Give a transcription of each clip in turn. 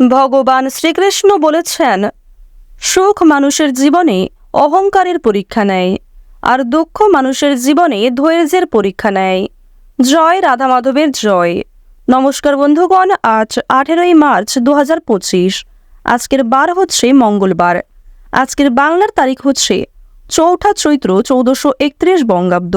ভগবান শ্রীকৃষ্ণ বলেছেন, সুখ মানুষের জীবনে অহংকারের পরীক্ষা নেয়, আর দুঃখ মানুষের জীবনে ধৈর্যের পরীক্ষা নেয়। জয় রাধা মাধবের জয়। নমস্কার বন্ধুগণ, আজ আঠেরোই মার্চ দু হাজার পঁচিশ। আজকের বার হচ্ছে মঙ্গলবার। আজকের বাংলার তারিখ হচ্ছে চৌঠা চৈত্র চৌদ্দশো একত্রিশ বঙ্গাব্দ।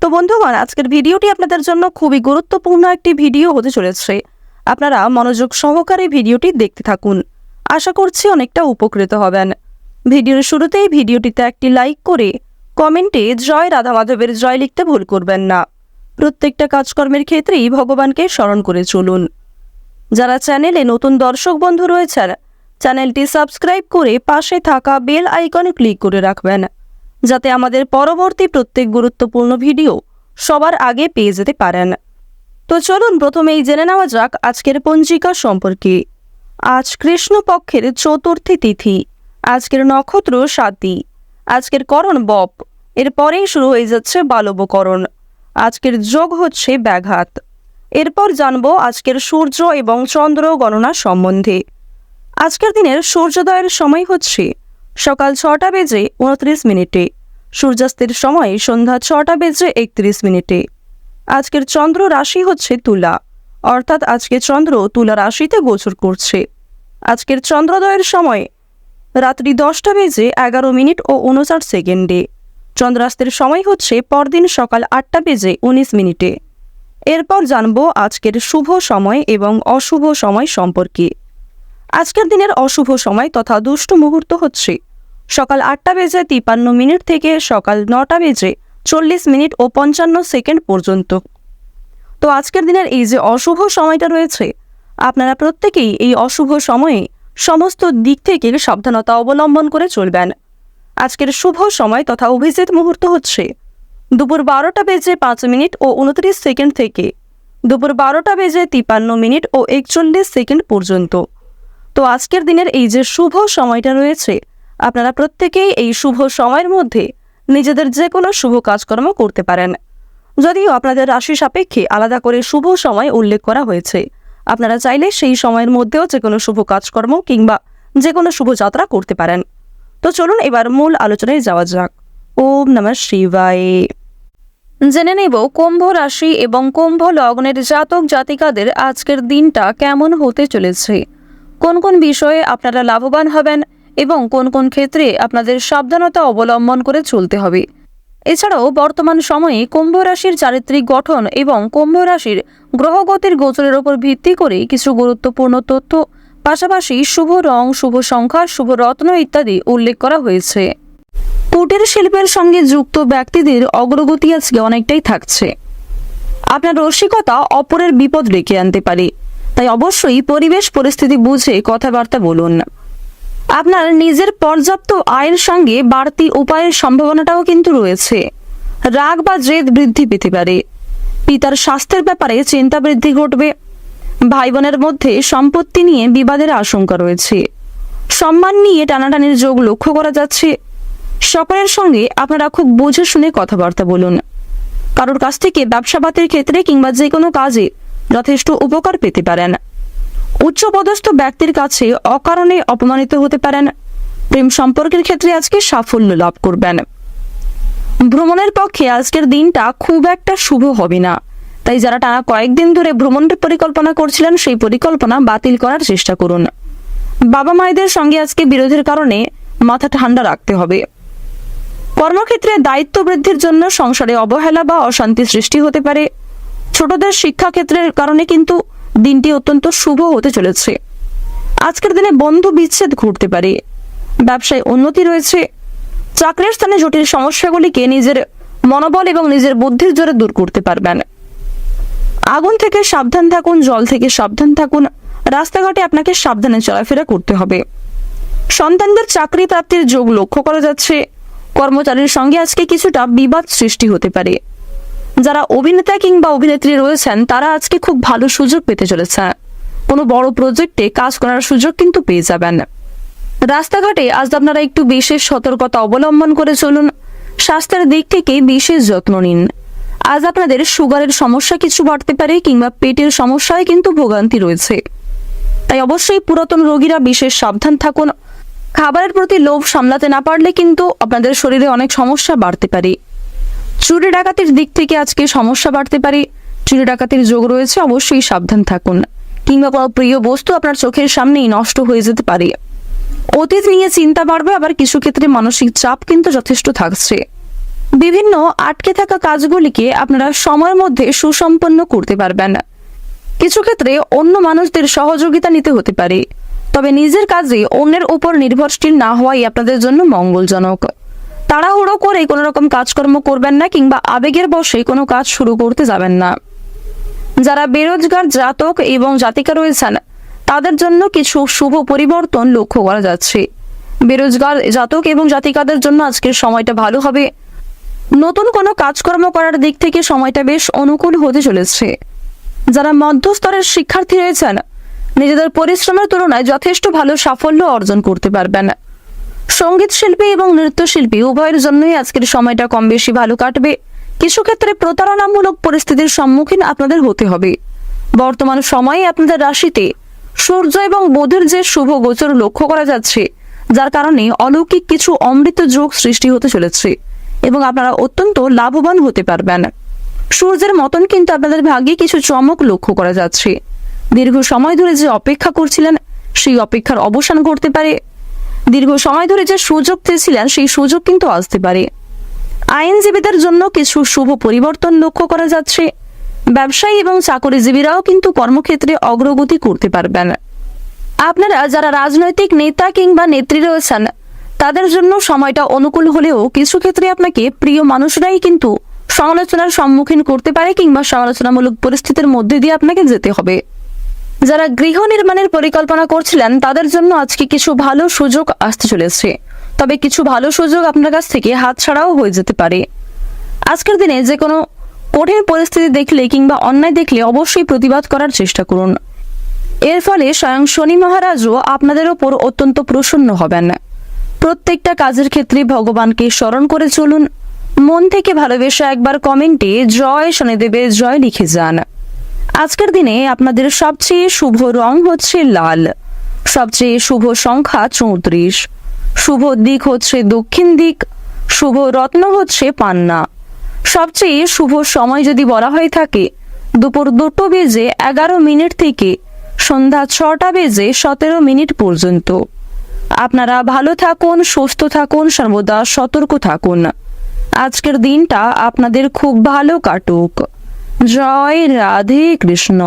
তো বন্ধুগণ, আজকের ভিডিওটি আপনাদের জন্য খুবই গুরুত্বপূর্ণ একটি ভিডিও হতে চলেছে। আপনারা মনোযোগ সহকারে ভিডিওটি দেখতে থাকুন। আশা করছি অনেকটা উপকৃত হবেন। ভিডিওর শুরুতেই ভিডিওটিতে একটি লাইক করে কমেন্টে জয় রাধা মাধবের জয় লিখতে ভুল করবেন না। প্রত্যেকটা কাজকর্মের ক্ষেত্রেই ভগবানকে স্মরণ করে চলুন। যারা চ্যানেলে নতুন দর্শক বন্ধু রয়েছেন, চ্যানেলটি সাবস্ক্রাইব করে পাশে থাকা বেল আইকনে ক্লিক করে রাখবেন। যাতে আমাদের পরবর্তী প্রত্যেক গুরুত্বপূর্ণ ভিডিও সবার আগে পেয়ে যেতে পারেন। তো চলুন প্রথমেই জেনে নেওয়া যাক আজকের পঞ্জিকা সম্পর্কে। আজ কৃষ্ণপক্ষের চতুর্থী তিথি, আজকের নক্ষত্র সাতী, আজকের করণ বপ, এরপরেই শুরু হয়ে যাচ্ছে বালবকরণ, আজকের যোগ হচ্ছে ব্যাঘাত। এরপর জানব আজকের সূর্য এবং চন্দ্র গণনা সম্বন্ধে। আজকের দিনের সূর্যোদয়ের সময় হচ্ছে সকাল ছটা বেজে উনত্রিশ মিনিটে। সূর্যাস্তের সময় সন্ধ্যা ছটা বেজে একত্রিশ মিনিটে। আজকের চন্দ্র রাশি হচ্ছে তুলা। অর্থাৎ আজকে চন্দ্র তুলা রাশিতে গোচর করছে। আজকের চন্দ্রোদয়ের সময় রাত্রি দশটা বেজে এগারো মিনিট ও উনষাট সেকেন্ডে। চন্দ্রাস্তের সময় হচ্ছে পরদিন সকাল আটটা বেজে উনিশ মিনিটে। এরপর জানব আজকের শুভ সময় এবং অশুভ সময় সম্পর্কে। আজকের দিনের অশুভ সময় তথা দুষ্ট মুহূর্ত হচ্ছে সকাল আটটা বেজে তিপান্ন মিনিট থেকে সকাল নটা বেজে চল্লিশ মিনিট ও পঞ্চান্ন সেকেন্ড পর্যন্ত। তো আজকের দিনের এই যে অশুভ সময়টা রয়েছে, আপনারা প্রত্যেকেই এই অশুভ সময়ে সমস্ত দিক থেকে সাবধানতা অবলম্বন করে চলবেন। আজকের শুভ সময় তথা অভিজিৎ মুহূর্ত হচ্ছে দুপুর বারোটা বেজে পাঁচ মিনিট ও উনত্রিশ সেকেন্ড থেকে দুপুর বারোটা বেজে তিপান্ন মিনিট ও একচল্লিশ সেকেন্ড পর্যন্ত। তো আজকের দিনের এই যে শুভ সময়টা রয়েছে আপনারা প্রত্যেকেই এই শুভ সময়ের মধ্যে নিজেদের যে কোনো শুভ কাজকর্ম করতে পারেন। যদিও আপনাদের রাশি সাপেক্ষে আলাদা করে শুভ সময় উল্লেখ করা হয়েছে। আপনারা চাইলে সেই সময়ের মধ্যেও যে কোনো শুভ কাজকর্ম কিংবা যে কোনো শুভযাত্রা করতে পারেন। তো চলুন এবার মূল আলোচনায় যাওয়া যাক। ওম নমঃ শিবায়। জেনে নেব কুম্ভ রাশি এবং কুম্ভ লগ্নের জাতক জাতিকাদের আজকের দিনটা কেমন হতে চলেছে। কোন কোন বিষয়ে আপনারা লাভবান হবেন এবং কোন কোন ক্ষেত্রে আপনাদের সাবধানতা অবলম্বন করে চলতে হবে। এছাড়াও বর্তমান সময়ে কুম্ভ রাশির চারিত্রিক গঠন এবং কুম্ভ রাশির গ্রহগতির গোচরের ওপর ভিত্তি করে কিছু গুরুত্বপূর্ণ তথ্য, পাশাপাশি শুভ রং, শুভ সংখ্যা, শুভ রত্ন ইত্যাদি উল্লেখ করা হয়েছে। কুটির শিল্পের সঙ্গে যুক্ত ব্যক্তিদের অগ্রগতি আজকে অনেকটাই থাকছে। আপনার রসিকতা অপরের বিপদ ডেকে আনতে পারে। তাই অবশ্যই পরিবেশ পরিস্থিতি বুঝে কথাবার্তা বলুন। আপনার নিজের পর্যাপ্ত আয়ের সঙ্গে বাড়তি উপায়ের সম্ভাবনাটাও কিন্তু রয়েছে। রাগ বা জেদ বৃদ্ধি পেতে পারে। পিতার স্বাস্থ্যের ব্যাপারে চিন্তা বৃদ্ধি ঘটবে। ভাই বোনের মধ্যে সম্পত্তি নিয়ে বিবাদের আশঙ্কা রয়েছে। সম্মান নিয়ে টানাটানির যোগ লক্ষ্য করা যাচ্ছে। সকলের সঙ্গে আপনারা খুব বুঝে শুনে কথাবার্তা বলুন। কারোর কাছ থেকে ব্যবসাপাতির ক্ষেত্রে কিংবা যে কোনো কাজে যথেষ্ট উপকার পেতে পারেন। উচ্চপদস্থ ব্যক্তির কাছে অকারণে অপমানিত হতে পারেন। প্রেম সম্পর্কের ক্ষেত্রে আজকে সাফল্য লাভ করবেন। ভ্রমণের পক্ষে আজকের দিনটা খুব একটা শুভ হবে না। তাই যারা টানা কয়েকদিন ধরে ভ্রমণের পরিকল্পনা করছিলেন, সেই পরিকল্পনা বাতিল করার চেষ্টা করুন। বাবা মায়েদের সঙ্গে আজকে বিরোধের কারণে মাথা ঠান্ডা রাখতে হবে। কর্মক্ষেত্রে দায়িত্ব বৃদ্ধির জন্য সংসারে অবহেলা বা অশান্তি সৃষ্টি হতে পারে। ছোটদের শিক্ষাক্ষেত্রের কারণে কিন্তু দিনটি অত্যন্ত শুভ হতে চলেছে। আজকের দিনে বন্ধু বিচ্ছেদ ঘটতে পারে। ব্যবসায় উন্নতি রয়েছে। চাকরির স্থানে জটিল সমস্যাগুলিকে নিজের মনোবল এবং নিজের বুদ্ধির জোরে দূর করতে পারবেন। আগুন থেকে সাবধান থাকুন, জল থেকে সাবধান থাকুন। রাস্তাঘাটে আপনাকে সাবধানে চলাফেরা করতে হবে। সন্তানদের চাকরি প্রাপ্তির যোগ লক্ষ্য করা যাচ্ছে। কর্মচারীর সঙ্গে আজকে কিছুটা বিবাদ সৃষ্টি হতে পারে। যারা অভিনেতা কিংবা অভিনেত্রী রয়েছেন, তারা আজকে খুব ভালো সুযোগ পেতে চলেছে। কোনো বড় প্রজেক্টে কাজ করার সুযোগ কিন্তু পেয়ে যাবেন। রাস্তাঘাটে আজ আপনারা একটু বিশেষ সতর্কতা অবলম্বন করে চলুন। স্বাস্থ্যের দিক থেকে বিশেষ যত্ন নিন। আজ আপনাদের সুগারের সমস্যা কিছু বাড়তে পারে কিংবা পেটের সমস্যায় কিন্তু ভোগান্তি রয়েছে। তাই অবশ্যই পুরাতন রোগীরা বিশেষ সাবধান থাকুন। খাবারের প্রতি লোভ সামলাতে না পারলে কিন্তু আপনাদের শরীরে অনেক সমস্যা বাড়তে পারে। চুরি ডাকাতির দিক থেকে আজকে সমস্যা বাড়তে পারে। চুরি ডাকাতির যোগ রয়েছে, অবশ্যই সাবধান থাকুন। কিংবা কোনো প্রিয় বস্তু আপনার চোখের সামনেই নষ্ট হয়ে যেতে পারে। অতীত নিয়ে চিন্তা বাড়বে, আবার কিছু ক্ষেত্রে মানসিক চাপ কিন্তু যথেষ্ট থাকছে। বিভিন্ন আটকে থাকা কাজগুলিকে আপনারা সময়ের মধ্যে সুসম্পন্ন করতে পারবেন। কিছু ক্ষেত্রে অন্য মানুষদের সহযোগিতা নিতে হতে পারে। তবে নিজের কাজে অন্যের উপর নির্ভরশীল না হওয়াই আপনাদের জন্য মঙ্গলজনক। তাড়াহুড়ো করে কোনো রকম কাজকর্ম করবেন না কিংবা আবেগের বশে কোনো কাজ শুরু করতে যাবেন না। যারা বেরোজগার, জাতক এবং জাতিকা রয়েছেন, তাদের জন্য কিছু শুভ পরিবর্তন লক্ষ্য করা যাচ্ছে। বেরোজগার, জাতক এবং জাতিকাদের জন্য আজকের সময়টা ভালো হবে। নতুন কোনো কাজকর্ম করার দিক থেকে সময়টা বেশ অনুকূল হতে চলেছে। যারা মধ্যস্তরের শিক্ষার্থী রয়েছেন, নিজেদের পরিশ্রমের তুলনায় যথেষ্ট ভালো সাফল্য অর্জন করতে পারবেন। সংগীত শিল্পী এবং নৃত্যশিল্পী উভয়ের জন্যই আজকের সময়টা কম বেশি ভালো কাটবে। কিছু ক্ষেত্রে প্রতারণামূলক পরিস্থিতির সম্মুখীন আপনাদের হতে হবে। বর্তমান সময়ে আপনাদের রাশিতে সূর্য এবং বুধের যে শুভ গোচর লক্ষ্য করা যাচ্ছে, যার কারণে অলৌকিক কিছু অমৃত যোগ সৃষ্টি হতে চলেছে এবং আপনারা অত্যন্ত লাভবান হতে পারবেন। সূর্যের মতন কিন্তু আপনাদের ভাগ্যে কিছু চমক লক্ষ্য করা যাচ্ছে। দীর্ঘ সময় ধরে যে অপেক্ষা করছিলেন, সেই অপেক্ষার অবসান ঘটতে পারে। দীর্ঘ সময় ধরে যে সুযোগ চেয়েছিলেন সেই সুযোগ কিন্তু আসতে পারে। আইনজীবীদের জন্য কিছু শুভ পরিবর্তন লক্ষ্য করা যাচ্ছে। ব্যবসায়ী এবং চাকরিজীবীরাও কিন্তু কর্মক্ষেত্রে অগ্রগতি করতে পারবেন। আপনারা যারা রাজনৈতিক নেতা কিংবা নেত্রী রয়েছেন, তাদের জন্য সময়টা অনুকূল হলেও কিছু ক্ষেত্রে আপনাকে প্রিয় মানুষরাই কিন্তু সমালোচনার সম্মুখীন করতে পারে কিংবা সমালোচনামূলক পরিস্থিতির মধ্যে দিয়ে আপনাকে যেতে হবে। যারা গৃহ নির্মাণের পরিকল্পনা করছিলেন, তাদের জন্য আজকে কিছু ভালো সুযোগ আসতে চলেছে। তবে কিছু ভালো সুযোগ আপনার কাছ থেকে হাতছাড়াও হয়ে যেতে পারে। আজকের দিনে যে কোনো কঠিন পরিস্থিতি দেখলে কিংবা অন্যায় দেখলে অবশ্যই প্রতিবাদ করার চেষ্টা করুন। এর ফলে স্বয়ং শনি মহারাজও আপনাদের ওপর অত্যন্ত প্রসন্ন হবেন। প্রত্যেকটা কাজের ক্ষেত্রে ভগবানকে স্মরণ করে চলুন। মন থেকে ভালোবেসে একবার কমেন্টে জয় শনিদেবের জয় লিখে যান। আজকের দিনে আপনাদের সবচেয়ে শুভ রং হচ্ছে লাল। সবচেয়ে শুভ সংখ্যা চৌত্রিশ। শুভ দিক হচ্ছে দক্ষিণ দিক। শুভ রত্ন হচ্ছে পান্না। সবচেয়ে শুভ সময় যদি বলা হয়ে থাকে, দুপুর দুটো বেজে এগারো মিনিট থেকে সন্ধ্যা ছটা বেজে সতেরো মিনিট পর্যন্ত। আপনারা ভালো থাকুন, সুস্থ থাকুন, সর্বদা সতর্ক থাকুন। আজকের দিনটা আপনাদের খুব ভালো কাটুক। জয় রাধে কৃষ্ণ।